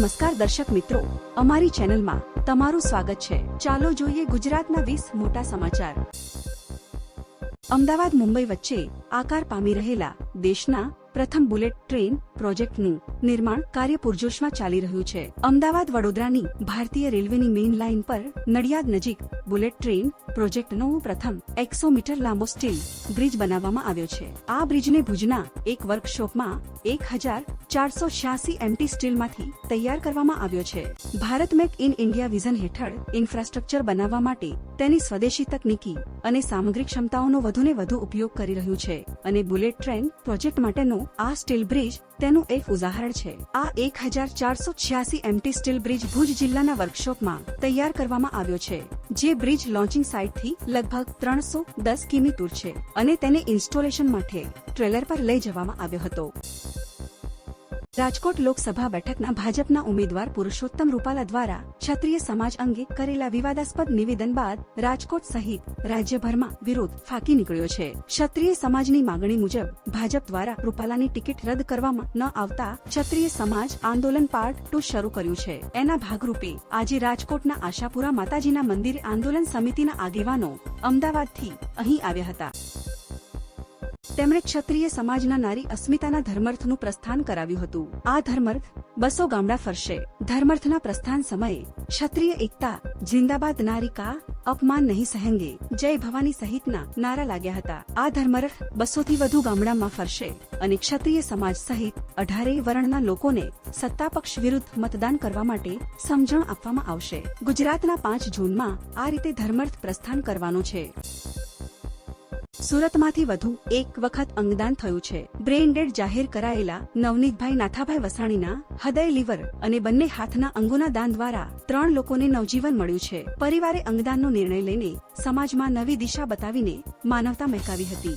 નમસ્કાર દર્શક મિત્રો. અમારી ચેનલમાં તમારું સ્વાગત છે. ચાલો જોઈએ ગુજરાતના વીસ મોટા સમાચાર. અમદાવાદ મુંબઈ વચ્ચે આકાર પામી રહેલા દેશના પ્રથમ બુલેટ ટ્રેન પ્રોજેક્ટનું નિર્માણ કાર્ય પૂરજોશમાં ચાલી રહ્યું છે. અમદાવાદ વડોદરાની ભારતીય રેલવેની મેઇન લાઇન પર નડિયાદ નજીક બુલેટ ટ્રેન પ્રોજેક્ટનો પ્રથમ એકસો મીટર લાંબો સ્ટીલ બ્રિજ બનાવવામાં આવ્યો છે. આ બ્રિજને ભુજના એક વર્કશોપમાં એક હજાર ચારસો છ્યાસી એમટી સ્ટીલમાંથી તૈયાર કરવામાં આવ્યો છે. Bharat make in India vision હેઠળ ઇન્ફ્રાસ્ટ્રક્ચર બનાવવા માટે તેની સ્વદેશી તકનીકી અને સામગ્રી ક્ષમતાઓનો વધુને વધુ ઉપયોગ કરી રહ્યું છે અને બુલેટ ટ્રેન પ્રોજેક્ટ માટેનો આ સ્ટીલ બ્રિજ તેનું એક ઉદાહરણ છે. આ એક હજાર ચારસો છ્યાસી એમટી સ્ટીલ બ્રિજ ભુજ જિલ્લાના વર્કશોપમાં તૈયાર કરવામાં આવ્યો છે, જે બ્રિજ લોન્ચિંગ સાઇટથી લગભગ ત્રણસો દસ કિમી દૂર છે અને તેને ઇન્સ્ટોલેશન માટે ટ્રેલર પર લઈ જવામાં આવ્યો હતો. રાજકોટ લોકસભા બેઠકના ભાજપના ઉમેદવાર પુરુષોત્તમ રૂપાલા દ્વારા ક્ષત્રિય સમાજ અંગે કરેલા વિવાદાસ્પદ નિવેદન બાદ રાજકોટ સહિત રાજ્યભરમાં વિરોધ ફાંકી નીકળ્યો છે. ક્ષત્રિય સમાજની માગણી મુજબ ભાજપ દ્વારા રૂપાલાની ટિકિટ રદ કરવામાં ન આવતા ક્ષત્રિય સમાજ આંદોલન પાર્ટ ટુ શરૂ કર્યું છે. એના ભાગરૂપે આજે રાજકોટના આશાપુરા માતાજીના મંદિર આંદોલન સમિતિના આગેવાનો અમદાવાદથી અહીં આવ્યા હતા. તેમણે ક્ષત્રિય સમાજના નારી અસ્મિતાના ધર્મર્થનું પ્રસ્થાન કરાવ્યું હતું. આ ધર્મર્થ બસો ગામડા ફરશે. ધર્મર્થના પ્રસ્થાન સમયે ક્ષત્રિય એકતા, જિંદાબાદ નારી કા અપમાન નહીં સહેંગે. જય ભવાની સહિતના નારા લાગ્યા હતા. આ ધર્મરથ બસોથી વધુ ગામડામાં ફરશે અને ક્ષત્રિય સમાજ સહિત અઢારેય વર્ણના લોકોને સત્તાપક્ષ વિરુદ્ધ મતદાન કરવા માટે સમજણ આપવામાં આવશે. ગુજરાતના પાંચ જૂનમાં આ રીતે ધર્મર્થ પ્રસ્થાન કરવાનું છે. સુરતમાંથી વધુ એક વખત અંગદાન થયું છે. બ્રેઇન ડેડ જાહેર કરાયેલા નવનીતભાઈ નાથાભાઈ વસાણીના હૃદય લીવર અને બંને હાથના અંગોના દાન દ્વારા ત્રણ લોકોને નવજીવન મળ્યું છે. પરિવારે અંગદાનનો નિર્ણય લઈને સમાજમાં નવી દિશા બતાવીને માનવતા મહેકાવી હતી.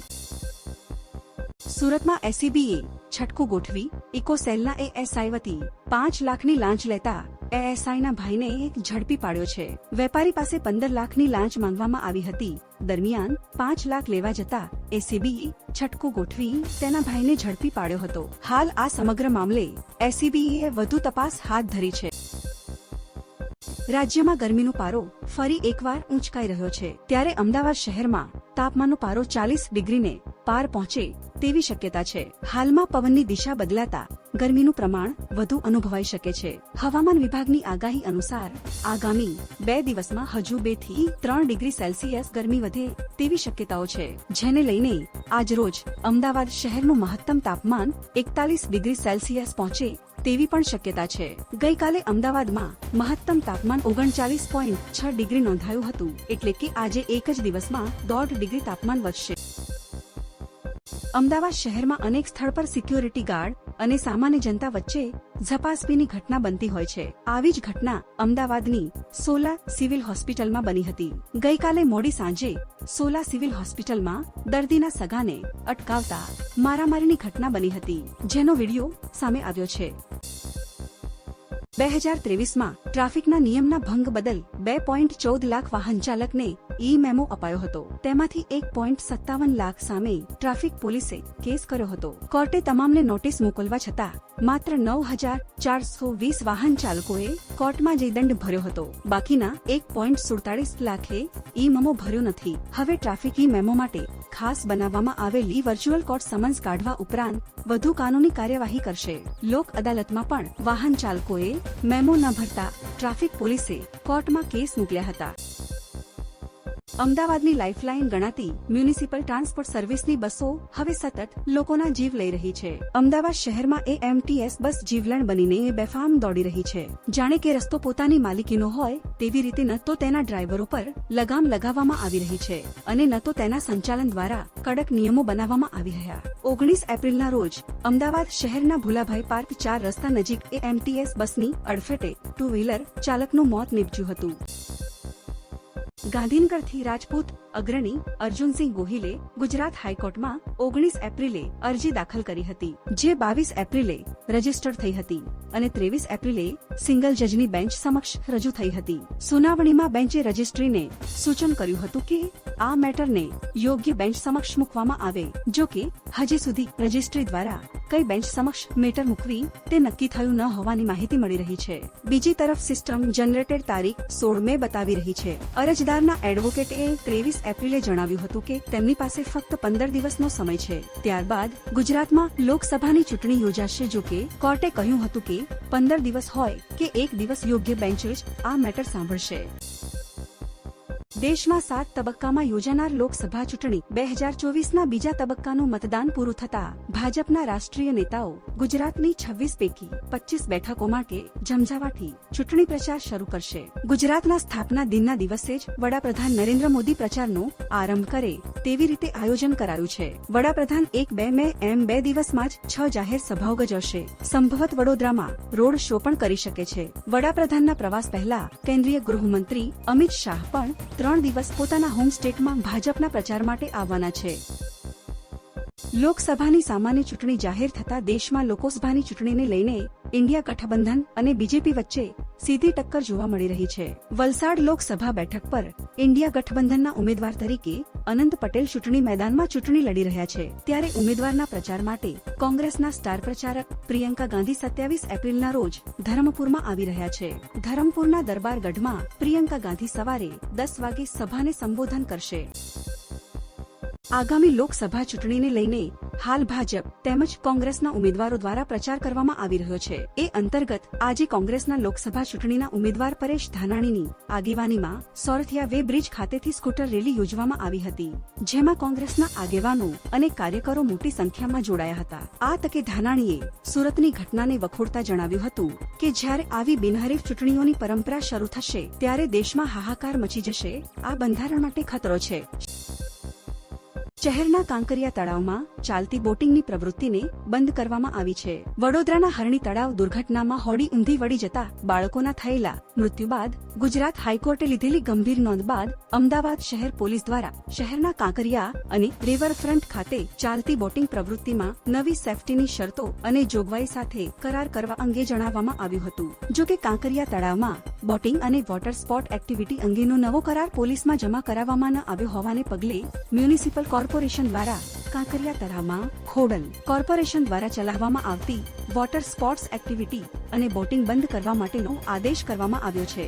સુરતમાં એસીબીએ છટકું ગોઠવી ઇકોસેલના એએસઆઈ વતી પાંચ લાખની લાંચ લેતા એએસઆઈના ભાઈને એક ઝડપી પાડ્યો છે. વેપારી પાસે પંદર લાખની લાંચ માંગવામાં આવી હતી. દરમિયાન પાંચ લાખ લેવા જતા એસીબી છટકો ગોઠવી તેના ભાઈને ઝડપી પાડ્યો હતો. હાલ આ સમગ્ર મામલે એસીબીએ વધુ તપાસ હાથ ધરી છે. રાજ્યમાં ગરમીનો પારો ફરી એકવાર ઊંચકાઈ રહ્યો છે. ત્યારે અમદાવાદ શહેરમાં તાપમાનનો પારો ચાલીસ ડિગ્રીને પાર પહોંચે તેવી શક્યતા છે. હાલમાં પવનની દિશા બદલાતા ગરમીનું પ્રમાણ વધુ અનુભવાઈ શકે છે. હવામાન વિભાગની આગાહી અનુસાર આગામી બે દિવસમાં હજુ બેથી ત્રણ ડિગ્રી સેલ્સિયસ ગરમી વધે તેવી શક્યતાઓ છે. જેને લઈને આજરોજ અમદાવાદ શહેરનું મહત્તમ તાપમાન એકતાલીસ ડિગ્રી સેલ્સિયસ પહોંચે તેવી પણ શક્યતા છે. ગઈકાલે અમદાવાદમાં મહત્તમ તાપમાન ઓગણચાલીસ પોઈન્ટ છ ડિગ્રી નોંધાયું હતું. એટલે કે આજે એક જ દિવસમાં દોઢ ડિગ્રી તાપમાન વધશે. અમદાવાદ શહેરમાં અનેક સ્થળ પર સિક્યોરિટી ગાર્ડ અને સામાન્ય જનતા વચ્ચે ઝપાસપીની ઘટના બનતી હોય છે. આવી જ ઘટના અમદાવાદની સોલા સિવિલ હોસ્પિટલમાં બની હતી. ગઈકાલે મોડી સાંજે સોલા સિવિલ હોસ્પિટલમાં દર્દીના સગાને અટકાવતા મારામારીની ઘટના બની હતી, જેનો વીડિયો સામે આવ્યો છે. બે હજાર ત્રેવીસમાં ટ્રાફિકના નિયમના ભંગ બદલ બે પોઈન્ટ ચૌદ લાખ વાહન ચાલકને ઈ મેમો અપાયો હતો. તેમાંથી એક પોઈન્ટ સત્તાવન લાખ સામે ટ્રાફિક પોલીસે કેસ કર્યો હતો. કોર્ટે તમામને નોટિસ મોકલવા છતાં માત્ર નવ હજાર ચારસો વીસ વાહન ચાલકોએ કોર્ટમાં જઈ દંડ ભર્યો હતો. બાકીના એક પોઈન્ટ સુડતાલીસ લાખે ઈ મેમો ભર્યો નથી. હવે ટ્રાફિક ઈ મેમો માટે ખાસ બનાવવામાં આવેલી વર્ચ્યુઅલ કોર્ટ સમન્સ કાઢવા ઉપરાંત વધુ કાનૂની કાર્યવાહી કરશે. લોક અદાલતમાં પણ વાહન ચાલકોએ મેમો ન ભરતા ટ્રાફિક પોલીસે કોર્ટમાં કેસ મોકલ્યા હતા. અમદાવાદની લાઇફલાઇન ગણાતી મ્યુનિસિપલ ટ્રાન્સપોર્ટ સર્વિસની બસો હવે સતત લોકોના જીવ લઈ રહી છે. અમદાવાદ શહેરમાં એ એમટીએસ બસ જીવલેણ બનીને એ બેફામ દોડી રહી છે. જાણે કે રસ્તો પોતાની માલિકીનો હોય તેવી રીતે ન તો તેના ડ્રાઈવરો પર લગામ લગાવવામાં આવી રહી છે અને ન તો તેના સંચાલન દ્વારા કડક નિયમો બનાવવામાં આવી રહ્યા. ઓગણીસ એપ્રિલના રોજ અમદાવાદ શહેરના ભુલાભાઈ પાર્ક ચાર રસ્તા નજીક એ એમટીએસ બસની અડફેટે ટુ વ્હીલર ચાલકનું મોત નીપજ્યું હતું. ગાંધીનગરથી રાજપૂત અગ્રણી અર્જુનસિંહ ગોહિલે ગુજરાત હાઈકોર્ટમાં ઓગણીસ એપ્રિલે અરજી દાખલ કરી હતી, જે બાવીસ એપ્રિલે રજિસ્ટર થઈ હતી અને ત્રેવીસ એપ્રિલે સિંગલ જજની બેન્ચ સમક્ષ રજૂ થઈ હતી. સુનાવણીમાં બેન્ચે રજિસ્ટ્રીને સૂચન કર્યું હતું કે આ મેટરને યોગ્ય બેન્ચ સમક્ષ મૂકવામાં આવે, જો કે, હજી સુધી રજિસ્ટ્રી દ્વારા કઈ બેન્ચ સમક્ષ મેટર મૂકવી તે નક્કી થયું ન હોવાની માહિતી મળી રહી છે. બીજી તરફ સિસ્ટમ જનરેટેડ તારીખ સોળ મે બતાવી રહી છે. અરજદારના એડવોકેટે ત્રેવીસ એપ્રિલે જણાવ્યું હતું કે તેમની પાસે ફક્ત પંદર દિવસનો સમય છે. ત્યારબાદ ગુજરાતમાં લોકસભાની ચૂંટણી યોજાશે, જો કે કોર્ટે કહ્યું હતું કે પંદર દિવસ હોય કે એક દિવસ યોગ્ય બેન્ચ જ આ મેટર સાંભળશે. દેશમાં સાત તબક્કામાં યોજાનાર લોકસભા ચૂંટણી. બે હજાર ચોવીસના બીજા તબક્કાનું મતદાન પૂરું થતા ભાજપના રાષ્ટ્રીય નેતાઓ ગુજરાતની છવ્વીસ પૈકી પચીસ બેઠકો માટે ઝમઝાવાથી ચૂંટણી પ્રચાર શરૂ કરશે. ગુજરાતના સ્થાપના દિનના દિવસે જ વડાપ્રધાન નરેન્દ્ર મોદી પ્રચારનો આરંભ કરે તેવી રીતે આયોજન કરાયું છે. વડાપ્રધાન એક બે મે એમ બે દિવસમાં જ છ જાહેર સભાઓ ગજવશે. સંભવત વડોદરામાં રોડ શો પણ કરી શકે છે. વડાપ્રધાનના પ્રવાસ પહેલા કેન્દ્રીય ગૃહમંત્રી અમિત શાહ પણ ત્રણ દિવસ પોતાના હોમ સ્ટેટમાં ભાજપના પ્રચાર માટે આવવાના છે. લોકસભાની સામાન્ય ચૂંટણી જાહેર થતા દેશમાં લોકસભાની ચૂંટણીને લઈને ઇન્ડિયા ગઠબંધન અને બીજેપી વચ્ચે સીધી ટક્કર જોવા મળી રહી છે. વલસાડ લોકસભા બેઠક પર ઇન્ડિયા ગઠબંધનના ઉમેદવાર તરીકે અનંત પટેલ ચૂંટણી મેદાનમાં ચૂંટણી લડી રહ્યા છે. ત્યારે ઉમેદવારના પ્રચાર માટે કોંગ્રેસના સ્ટાર પ્રચારક પ્રિયંકા ગાંધી સત્યાવીસ એપ્રિલના રોજ ધરમપુરમાં આવી રહ્યા છે. ધરમપુરના દરબારગઢમાં પ્રિયંકા ગાંધી સવારે દસ વાગે સભાને સંબોધન કરશે. આગામી લોકસભા ચૂંટણીને લઈને હાલ ભાજપ તેમજ કોંગ્રેસના ઉમેદવારો દ્વારા પ્રચાર કરવામાં આવી રહ્યો છે. એ અંતર્ગત આજે કોંગ્રેસના લોકસભા ચૂંટણીના ઉમેદવાર પરેશ ધાનાણીની આગેવાનીમાં સોરથિયા વે બ્રિજ ખાતેથી સ્કૂટર રેલી યોજવામાં આવી હતી, જેમાં કોંગ્રેસના આગેવાનો અને કાર્યકરો મોટી સંખ્યામાં જોડાયા હતા. આ તકે ધાનાણીએ સુરતની ઘટનાને વખોડતા જણાવ્યું હતું કે જ્યારે આવી બિનહરીફ ચૂંટણીઓની પરંપરા શરૂ થશે, ત્યારે દેશમાં હાહાકાર મચી જશે. આ બંધારણ માટે ખતરો છે. શહેરના કાંકરિયા તળાવમાં ચાલતી બોટિંગની પ્રવૃત્તિને બંધ કરવામાં આવી છે. વડોદરાના હરણી તળાવ દુર્ઘટનામાં હોડી ઊંધી વળી જતા બાળકોના થયેલા મૃત્યુ બાદ ગુજરાત હાઈકોર્ટે લીધેલી ગંભીર નોંધ બાદ અમદાવાદ શહેર પોલીસ દ્વારા શહેરના કાંકરિયા અને રિવરફ્રન્ટ ખાતે ચાલતી બોટિંગ પ્રવૃત્તિમાં નવી સેફટીની શરતો અને જોગવાઈ સાથે કરાર કરવા અંગે જણાવવામાં આવ્યું હતું. જોકે કાંકરિયા તળાવમાં બોટિંગ અને વોટર સ્પોર્ટ એક્ટિવિટી અંગેનો નવો કરાર પોલીસમાં જમા કરાવવામાં ન આવ્યો હોવાને પગલે મ્યુનિસિપલ કોર્પોરેશન દ્વારા કાંકરિયા તળાવમાં ખોડલ કોર્પોરેશન દ્વારા ચલાવવામાં આવતી વોટર સ્પોર્ટ્સ એક્ટિવિટી અને બોટિંગ બંધ કરવા માટેનો આદેશ કરવામાં આવ્યો છે.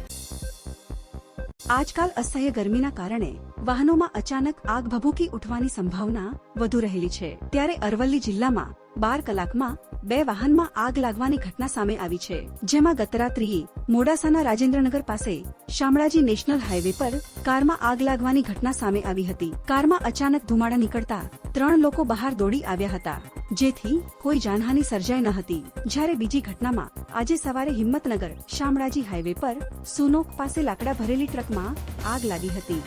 આજકાલ અસહ્ય ગરમીના કારણે વાહનોમાં અચાનક આગ ભભૂકી ઉઠવાની સંભાવના વધુ રહેલી છે. ત્યારે અરવલ્લી જિલ્લામાં બાર કલાકમાં બે વાહનમાં આગ લાગવાની ઘટના સામે આવી છે, જેમાં ગતરાત્રિએ મોડાસાના રાજેન્દ્રનગર પાસે શામળાજી નેશનલ હાઈવે પર કારમાં આગ લાગવાની ઘટના સામે આવી હતી. કારમાં અચાનક ધુમાડા નીકળતા ત્રણ લોકો બહાર દોડી આવ્યા હતા, જેથી કોઈ જાનહાની સર્જાઈ ન હતી. જ્યારે બીજી ઘટનામાં આજે સવારે હિંમતનગર શામળાજી હાઈવે પર સુનોક પાસે લાકડા ભરેલી ટ્રકમાં આગ લાગી હતી.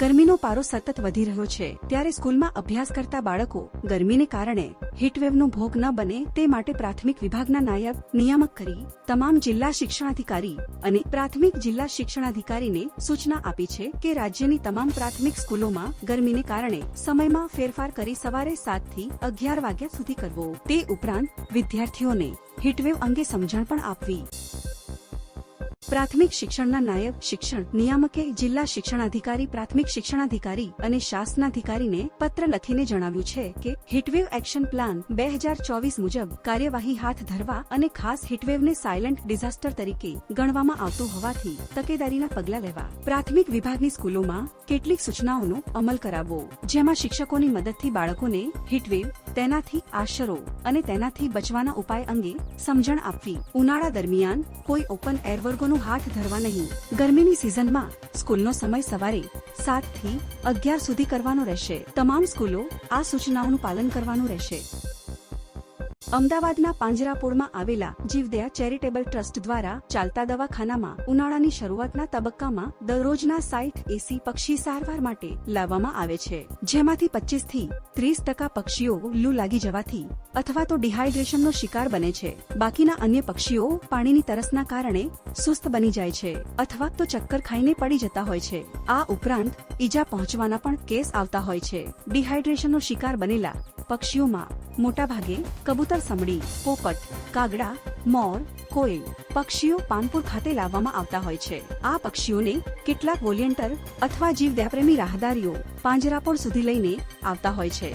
ગરમીનો પારો સતત વધી રહ્યો છે, ત્યારે સ્કૂલમાં અભ્યાસ કરતા બાળકો ગરમીને કારણે હીટવેવનો ભોગ ન બને તે માટે પ્રાથમિક વિભાગના નાયબ નિયામક કરી તમામ જિલ્લા શિક્ષણાધિકારી અને પ્રાથમિક જિલ્લા શિક્ષણાધિકારીને સૂચના આપી છે કે રાજ્યની તમામ પ્રાથમિક સ્કૂલોમાં ગરમીને કારણે સમયમાં ફેરફાર કરી સવારે સાતથી અગિયાર વાગ્યા સુધી કરવો. તે ઉપરાંત વિદ્યાર્થીઓને હીટવેવ અંગે સમજણ પણ આપવી. પ્રાથમિક શિક્ષણના નાયબ શિક્ષણ, નિયામકે જિલ્લા શિક્ષણાધિકારી, પ્રાથમિક શિક્ષણાધિકારી અને શાસનાધિકારીને પત્ર લખીને જણાવ્યું છે કે હિટવેવ એક્શન પ્લાન બે હજાર ચોવીસ મુજબ કાર્યવાહી હાથ ધરવા અને ખાસ હિટવેવને સાયલન્ટ ડિઝાસ્ટર તરીકે ગણવામાં આવતું હોવાથી તકેદારીના પગલાં લેવા પ્રાથમિક વિભાગની સ્કૂલોમાં કેટલીક સૂચનાઓનો અમલ કરાવવો, જેમાં શિક્ષકોની મદદથી બાળકોને હીટવેવ તેનાથી આશરો અને તેનાથી બચવાના ઉપાય અંગે સમજણ આપવી. ઉનાળા દરમિયાન કોઈ ઓપન એર વર્ગોનું હાથ ધરવા નહીં. ગરમીની સિઝનમાં સ્કૂલનો સમય સવારે સાતથી અગિયાર સુધી કરવાનો રહેશે. તમામ સ્કૂલો આ સૂચનાઓનું પાલન કરવાનું રહેશે. અમદાવાદના પાંજરાપોળમાં આવેલા જીવદયા ચેરિટેબલ ટ્રસ્ટ દ્વારા ચાલતા દવાખાનામાં ઉનાળાની શરૂઆતના તબક્કામાં દરરોજના સાઈઠ એસી પક્ષી સારવાર માટે લાવવામાં આવે છે. જેમાંથી પચીસથી ત્રીસ ટકા પક્ષીઓ લૂ લાગી જવાથી અથવા તો ડિહાઇડ્રેશનનો શિકાર બને છે. બાકીના અન્ય પક્ષીઓ પાણીની તરસના કારણે સુસ્ત બની જાય છે અથવા તો ચક્કર ખાઈને પડી જતા હોય છે. આ ઉપરાંત ઈજા પહોંચવાના પણ કેસ આવતા હોય છે. ડિહાઇડ્રેશનનો શિકાર બનેલા પક્ષીઓમાં મોટાભાગે કબૂતર સમડી પોપટ, કાગડા, મોર, કોયલ, પક્ષીઓ પાનપુર ખાતે લાવવામાં આવતા હોય છે. આ પક્ષીઓને કેટલાક વોલિયન્ટર અથવા જીવદયાપ્રેમી રાહદારીઓ પાંજરાપોળ સુધી લઈને આવતા હોય છે.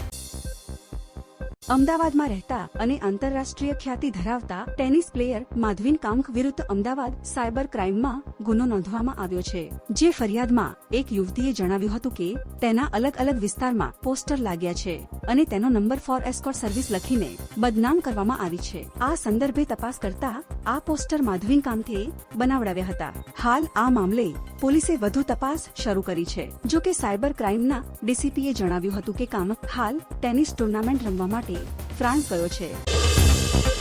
અમદાવાદમાં રહેતા અને આંતરરાષ્ટ્રીય ખ્યાતિ ધરાવતા ટેનિસ પ્લેયર માધવીન કામખ વિરુદ્ધ અમદાવાદ સાયબર ક્રાઇમમાં ગુનો નોંધવામાં આવ્યો છે, જે ફરિયાદમાં એક યુવતીએ જણાવ્યું હતું કે તેના અલગ અલગ વિસ્તારમાં પોસ્ટર લાગ્યા છે અને તેનો નંબર ફોર એસ્કોટ સર્વિસ લખીને બદનામ કરવામાં આવી છે. આ સંદર્ભે તપાસ કરતા આ પોસ્ટર માધવીન કામથે બનાવડાવ્યા હતા. હાલ આ મામલે પોલીસે વધુ તપાસ શરૂ કરી છે. જો કે સાયબર ક્રાઇમના ડીસીપીએ જણાવ્યું હતું કે કામત હાલ ટેનિસ ટુર્નામેન્ટ રમવા માટે ફ્રાન્સ ગયો છે.